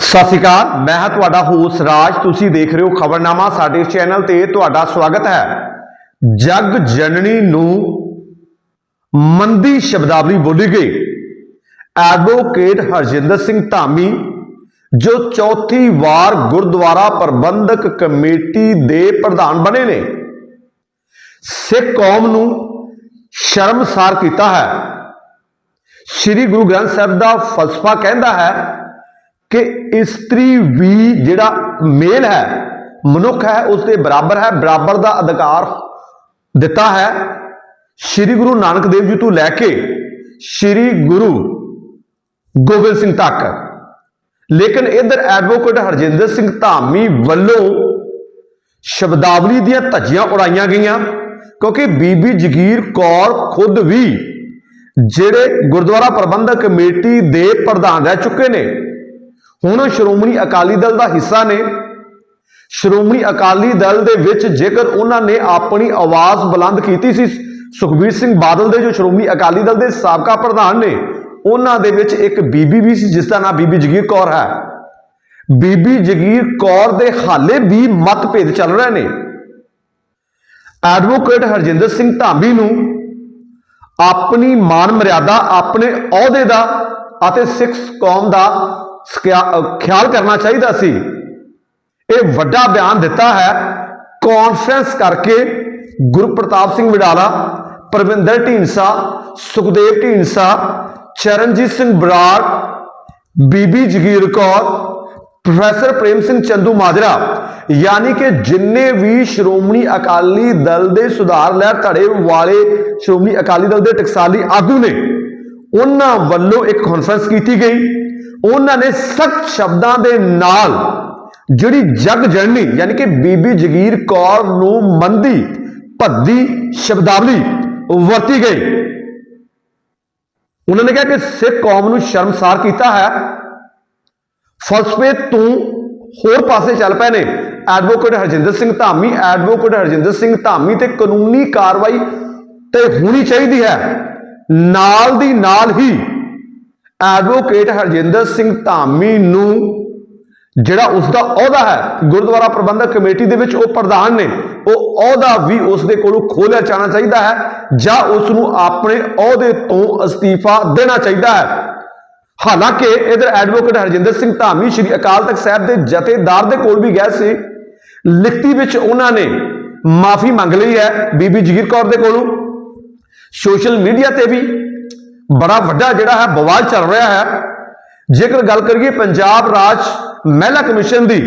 ਸਤਿ ਸ਼੍ਰੀ ਅਕਾਲ, ਮੈਂ ਹਾਂ ਤੁਹਾਡਾ ਹੋਸ ਰਾਜ। ਤੁਸੀਂ ਦੇਖ ਰਹੇ ਹੋ ਖਬਰਨਾਮਾ, ਸਾਡੇ ਚੈਨਲ ਤੇ ਤੁਹਾਡਾ ਸਵਾਗਤ ਹੈ। ਜਗ ਜਨਨੀ ਨੂੰ ਮੰਦੀ ਸ਼ਬਦਾਵਲੀ ਬੋਲੀ ਗਈ। ਐਡਵੋਕੇਟ ਹਰਜਿੰਦਰ ਸਿੰਘ ਧਾਮੀ, ਜੋ ਚੌਥੀ ਵਾਰ ਗੁਰਦੁਆਰਾ ਪ੍ਰਬੰਧਕ ਕਮੇਟੀ ਦੇ ਪ੍ਰਧਾਨ ਬਣੇ ਨੇ। ਸਿੱਖ ਕੌਮ ਨੂੰ ਸ਼ਰਮਸਾਰ ਕੀਤਾ ਹੈ। ਸ੍ਰੀ ਗੁਰੂ ਗ੍ਰੰਥ ਸਾਹਿਬ ਦਾ ਫਲਸਫਾ ਕਹਿੰਦਾ ਹੈ ਕਿ ਇਸਤਰੀ ਵੀ ਜਿਹੜਾ ਮੇਲ ਹੈ, ਮਨੁੱਖ ਹੈ ਉਸ ਦੇ ਬਰਾਬਰ ਹੈ, ਬਰਾਬਰ ਦਾ ਅਧਿਕਾਰ ਦਿੱਤਾ ਹੈ। ਸ੍ਰੀ ਗੁਰੂ ਨਾਨਕ ਦੇਵ ਜੀ ਤੋਂ ਲੈ ਕੇ ਸ੍ਰੀ ਗੁਰੂ ਗੋਬਿੰਦ ਸਿੰਘ ਤੱਕ। ਲੇਕਿਨ ਇਧਰ ਐਡਵੋਕੇਟ ਹਰਜਿੰਦਰ ਸਿੰਘ ਧਾਮੀ ਵੱਲੋਂ ਸ਼ਬਦਾਵਲੀ ਦੀਆਂ ਧੱਜੀਆਂ ਉਡਾਈਆਂ ਗਈਆਂ, ਕਿਉਂਕਿ ਬੀਬੀ ਜਗੀਰ ਕੌਰ ਖੁਦ ਵੀ ਜਿਹੜੇ ਗੁਰਦੁਆਰਾ ਪ੍ਰਬੰਧਕ ਕਮੇਟੀ ਦੇ ਪ੍ਰਧਾਨ ਰਹਿ ਚੁੱਕੇ ਨੇ ਹੁਣ ਸ਼੍ਰੋਮਣੀ ਅਕਾਲੀ ਦਲ ਦਾ ਹਿੱਸਾ ਨੇ। ਸ਼੍ਰੋਮਣੀ ਅਕਾਲੀ ਦਲ ਦੇ ਵਿੱਚ ਜੇਕਰ ਉਹਨਾਂ ਨੇ ਆਪਣੀ ਆਵਾਜ਼ ਬੁਲੰਦ ਕੀਤੀ ਸੀ, ਸੁਖਬੀਰ ਸਿੰਘ ਬਾਦਲ ਦੇ ਜੋ ਸ਼੍ਰੋਮਣੀ ਅਕਾਲੀ ਦਲ ਦੇ ਸਾਬਕਾ ਪ੍ਰਧਾਨ ਨੇ, ਉਹਨਾਂ ਦੇ ਵਿੱਚ ਇੱਕ ਬੀਬੀ ਵੀ ਸੀ, ਜਿਸ ਦਾ ਨਾਮ ਬੀਬੀ ਜਗੀਰ ਕੌਰ ਹੈ। ਬੀਬੀ ਜਗੀਰ ਕੌਰ ਦੇ ਹਾਲੇ ਵੀ ਮਤਭੇਦ ਚੱਲ ਰਹੇ ਨੇ। ਐਡਵੋਕੇਟ ਹਰਜਿੰਦਰ ਸਿੰਘ ਧਾਮੀ ਨੂੰ ਆਪਣੀ ਮਾਨ ਮਰਿਆਦਾ, ਆਪਣੇ ਅਹੁਦੇ ਦਾ ਅਤੇ ਸਿੱਖ ਕੌਮ ਦਾ ਖਿਆਲ ਕਰਨਾ ਚਾਹੀਦਾ ਸੀ। ਇਹ ਵੱਡਾ ਬਿਆਨ ਦਿੱਤਾ ਹੈ। ਕਾਨਫਰੰਸ ਕਰਕੇ ਗੁਰਪ੍ਰਤਾਪ ਸਿੰਘ ਵਡਾਲਾ, ਪਰਵਿੰਦਰ ਢੀਂਡਸਾ, ਸੁਖਦੇਵ ਢੀਂਡਸਾ, ਚਰਨਜੀਤ ਸਿੰਘ ਬਰਾੜ, ਬੀਬੀ ਜਗੀਰ ਕੌਰ, ਪ੍ਰੋਫੈਸਰ ਪ੍ਰੇਮ ਸਿੰਘ ਚੰਦੂ ਮਾਜਰਾ, ਯਾਨੀ ਕਿ ਜਿੰਨੇ ਵੀ ਸ਼੍ਰੋਮਣੀ ਅਕਾਲੀ ਦਲ ਦੇ ਸੁਧਾਰ ਲਹਿਰ ਧੜੇ ਵਾਲੇ ਸ਼੍ਰੋਮਣੀ ਅਕਾਲੀ ਦਲ ਦੇ ਟਕਸਾਲੀ ਆਗੂ ਨੇ, ਉਹਨਾਂ ਵੱਲੋਂ ਇੱਕ ਕਾਨਫਰੰਸ ਕੀਤੀ ਗਈ। ਉਹਨਾਂ ਨੇ ਸਖਤ ਸ਼ਬਦਾਂ ਦੇ ਨਾਲ ਜਿਹੜੀ ਜਗ ਜਨਨੀ ਯਾਨੀ ਕਿ ਬੀਬੀ ਜਗੀਰ ਕੌਰ ਨੂੰ ਮੰਦੀ, ਭੱਦੀ ਸ਼ਬਦਾਵਲੀ ਵਰਤੀ ਗਈ। ਉਹਨਾਂ ਨੇ ਕਿਹਾ ਕਿ ਸਿੱਖ ਕੌਮ ਨੂੰ ਸ਼ਰਮਸਾਰ ਕੀਤਾ ਹੈ। ਫਲਸਫੇ ਤੋਂ ਹੋਰ ਪਾਸੇ ਚੱਲ ਪਏ ਨੇ। ਐਡਵੋਕੇਟ ਹਰਜਿੰਦਰ ਸਿੰਘ ਧਾਮੀ, ਐਡਵੋਕੇਟ ਹਰਜਿੰਦਰ ਸਿੰਘ ਧਾਮੀ ਤੇ ਕਾਨੂੰਨੀ ਕਾਰਵਾਈ ਤੇ ਹੋਣੀ ਚਾਹੀਦੀ ਹੈ। ਨਾਲ ਦੀ ਨਾਲ ਹੀ ਐਡਵੋਕੇਟ ਹਰਜਿੰਦਰ ਸਿੰਘ ਧਾਮੀ ਨੂੰ, ਜਿਹੜਾ ਉਸ ਦਾ ਅਹੁਦਾ ਹੈ, ਗੁਰਦੁਆਰਾ ਪ੍ਰਬੰਧਕ ਕਮੇਟੀ ਦੇ ਵਿੱਚ ਉਹ ਪ੍ਰਧਾਨ ਨੇ, ਉਹ ਅਹੁਦਾ ਵੀ ਉਸ ਦੇ ਕੋਲੋਂ ਖੋਲਿਆ ਜਾਣਾ ਚਾਹੀਦਾ ਹੈ ਜਾਂ ਉਸ ਨੂੰ ਆਪਣੇ ਅਹੁਦੇ ਤੋਂ ਅਸਤੀਫਾ ਦੇਣਾ ਚਾਹੀਦਾ ਹੈ। ਹਾਲਾਂਕਿ ਇਧਰ ਐਡਵੋਕੇਟ ਹਰਜਿੰਦਰ ਸਿੰਘ ਧਾਮੀ ਸ਼੍ਰੀ ਅਕਾਲ ਤਖਤ ਸਾਹਿਬ ਦੇ ਜਥੇਦਾਰ ਦੇ ਕੋਲ ਵੀ ਗਏ ਸੀ। ਲਿਖਤੀ ਵਿੱਚ ਉਹਨਾਂ ਨੇ ਮਾਫੀ ਮੰਗ ਲਈ ਹੈ ਬੀਬੀ ਜਗੀਰ ਕੌਰ ਦੇ ਕੋਲੋਂ। ਸੋਸ਼ਲ ਮੀਡੀਆ ਤੇ ਵੀ ਬੜਾ ਵੱਡਾ ਜਿਹੜਾ ਹੈ ਬਵਾਲ ਚੱਲ ਰਿਹਾ ਹੈ। ਜੇਕਰ ਗੱਲ ਕਰੀਏ ਪੰਜਾਬ ਰਾਜ ਮਹਿਲਾ ਕਮਿਸ਼ਨ ਦੀ,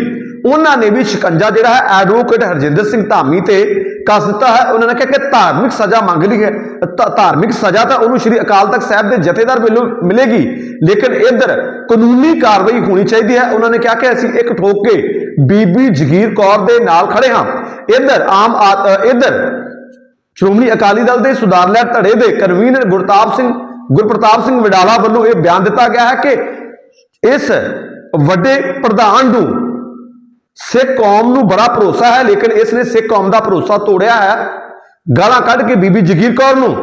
ਉਹਨਾਂ ਨੇ ਵੀ ਸ਼ਿਕੰਜਾ ਜਿਹੜਾ ਹੈ ਐਡਵੋਕੇਟ ਹਰਜਿੰਦਰ ਸਿੰਘ ਧਾਮੀ ਤੇ ਕੱਸ ਦਿੱਤਾ ਹੈ। ਉਹਨਾਂ ਨੇ ਕਿਹਾ ਕਿ ਧਾਰਮਿਕ ਸਜ਼ਾ ਮੰਗ ਲਈ ਹੈ। ਧਾਰਮਿਕ ਸਜ਼ਾ ਤਾਂ ਉਹਨੂੰ ਸ਼੍ਰੀ ਅਕਾਲ ਤਖਤ ਸਾਹਿਬ ਦੇ ਜਥੇਦਾਰ ਵੱਲੋਂ ਮਿਲੇਗੀ, ਲੇਕਿਨ ਇੱਧਰ ਕਾਨੂੰਨੀ ਕਾਰਵਾਈ ਹੋਣੀ ਚਾਹੀਦੀ ਹੈ। ਉਹਨਾਂ ਨੇ ਕਿਹਾ ਕਿ ਅਸੀਂ ਇੱਕ ਠੋਕ ਕੇ ਬੀਬੀ ਜਗੀਰ ਕੌਰ ਦੇ ਨਾਲ ਖੜੇ ਹਾਂ। ਇੱਧਰ ਆਮ ਆ- ਇੱਧਰ ਸ਼੍ਰੋਮਣੀ ਅਕਾਲੀ ਦਲ ਦੇ ਸੁਧਾਰ ਲਹਿਰ ਧੜੇ ਦੇ ਕਨਵੀਨਰ ਗੁਰਤਾਪ ਸਿੰਘ ਗੁਰਪ੍ਰਤਾਪ ਸਿੰਘ ਵਡਾਲਾ ਵੱਲੋਂ ਇਹ ਬਿਆਨ ਦਿੱਤਾ ਗਿਆ ਹੈ ਕਿ ਇਸ ਵੱਡੇ ਪ੍ਰਧਾਨ ਨੂੰ ਸਿੱਖ ਕੌਮ ਨੂੰ ਬੜਾ ਭਰੋਸਾ ਹੈ, ਲੇਕਿਨ ਇਸ ਨੇ ਸਿੱਖ ਕੌਮ ਦਾ ਭਰੋਸਾ ਤੋੜਿਆ ਹੈ। ਗਾਲਾਂ ਕੱਢ ਕੇ ਬੀਬੀ ਜਗੀਰ ਕੌਰ ਨੂੰ,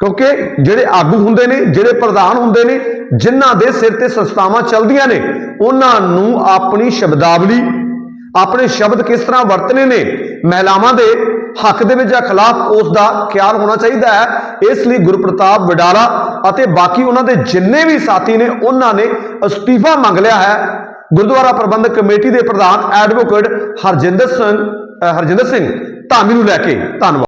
ਕਿਉਂਕਿ ਜਿਹੜੇ ਆਗੂ ਹੁੰਦੇ ਨੇ, ਜਿਹੜੇ ਪ੍ਰਧਾਨ ਹੁੰਦੇ ਨੇ, ਜਿਨ੍ਹਾਂ ਦੇ ਸਿਰ ਤੇ ਸੰਸਥਾਵਾਂ ਚੱਲਦੀਆਂ ਨੇ, ਉਹਨਾਂ ਨੂੰ ਆਪਣੀ ਸ਼ਬਦਾਵਲੀ, ਆਪਣੇ ਸ਼ਬਦ ਕਿਸ ਤਰ੍ਹਾਂ ਵਰਤਨੇ ਨੇ, ਮਹਿਲਾਵਾਂ ਦੇ ਹੱਕ ਦੇ ਵਿੱਚ ਜਾਂ ਖਿਲਾਫ ਉਸ ਦਾ ਖਿਆਲ ਹੋਣਾ ਚਾਹੀਦਾ ਹੈ। ਇਸ ਲਈ ਗੁਰਪ੍ਰਤਾਪ ਵਡਾਲਾ ਅਤੇ ਬਾਕੀ ਉਹਨਾਂ ਦੇ ਜਿੰਨੇ ਵੀ ਸਾਥੀ ਨੇ, ਉਹਨਾਂ ਨੇ ਅਸਤੀਫਾ ਮੰਗ ਲਿਆ ਹੈ। ਗੁਰਦੁਆਰਾ ਪ੍ਰਬੰਧਕ ਕਮੇਟੀ ਦੇ ਪ੍ਰਧਾਨ ਐਡਵੋਕੇਟ ਹਰਜਿੰਦਰ ਸਿੰਘ ਹਰਜਿੰਦਰ ਸਿੰਘ ਧਾਮੀ ਨੂੰ ਲੈ ਕੇ ਧੰਨਵਾਦ।